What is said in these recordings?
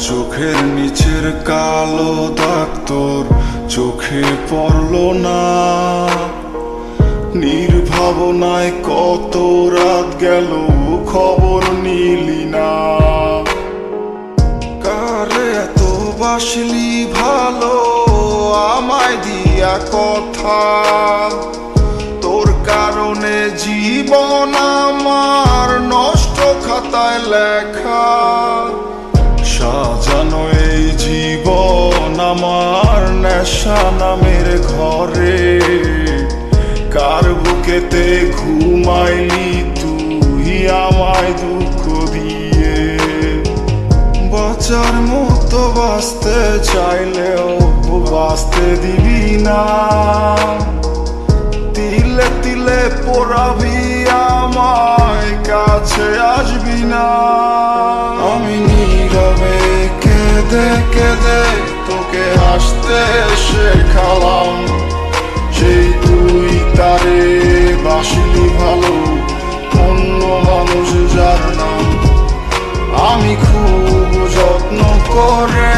চোখের নিচের কালো দাগ তোর চোখে পড়ল না। নির্ভাবনায় কত রাত গেল খবর নিলি না। কারে এত বাসলি ভালো, আমায় দিয়া কথা। তোর কারণে জীবন আমার নষ্ট খাতায় লেখা। নেশা নামের ঘরে, কার বুকেতে ঘুমাইলি তুই আমায় দুঃখ দিয়ে? বাঁচার মতো বাঁচতে চাইলেও বাঁচতে দিবি না। তিলে তিলে পোড়াবি আমায়, কাছে আসবি না। আমি নীরবে কেঁদে কেঁদে হাসতে শেখালাম সেই তুই তারে বাসলি ভালো, অন্য মানুষ যার নাম। আমি খুব যত্ন করে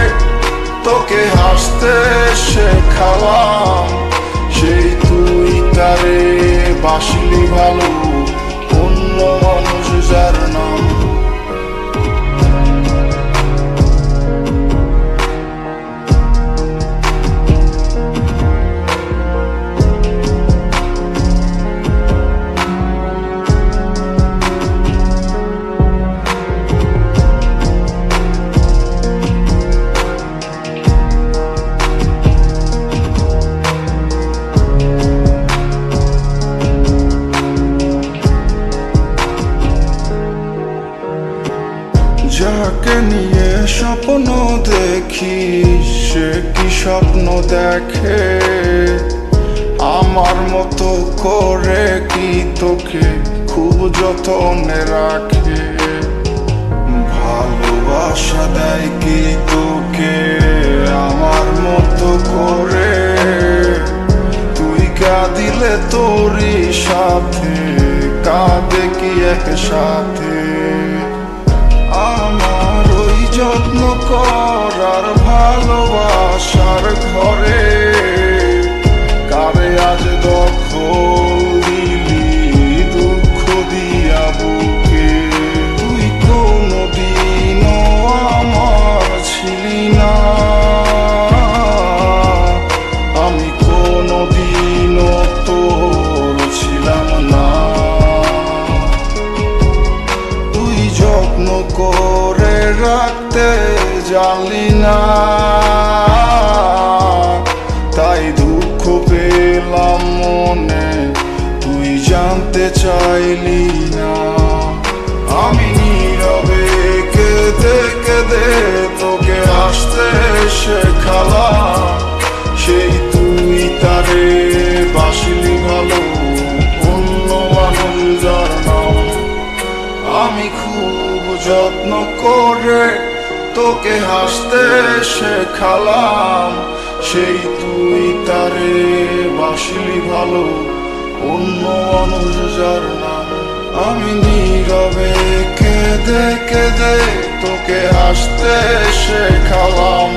তোকে হাসতে শেখালাম সেই তুই তারে বাসলি ভালো যাকে নিয়ে স্বপ্ন দেখি সে কি স্বপ্ন দেখে? আমার মতো করে কি তোকে খুব যতনে রাখে? ভালোবাসা দেয় কি তোকে? আমার মতো করে তুই কাঁদিলে তোরই সাথে, কাঁদে কি একসাথে? আমার করার ভালোবাসার ঘরে। কারে আজ দখল দিলি, দুঃখ দিয়া বুকে? তুই কোনো দিনও আমার ছিলি না। আমি কোনো দিনও তোর ছিলাম না। তুই যত্ন করে রাখতে জানলি না। তাই দুঃখ পেলাম মনে তুই জানতে চাইলি না। আমি আমি খুব যত্ন করে তোকে হাসতে শেখালাম। সেই তুই তারে বাসলি ভালো, অন্য অনুযার যার নাম। আমি নীরবে কেঁদে কেঁদে তোকে হাসতে শেখালাম।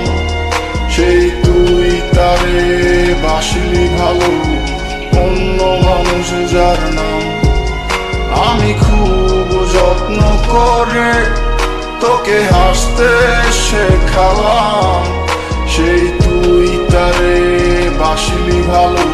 করে তোকে হাসতে শেখালাম। সেই তুই তারে বাসিলি ভালো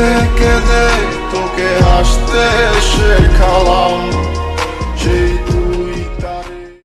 কেঁদে কেঁদে তোকে হাসতে শেখালাম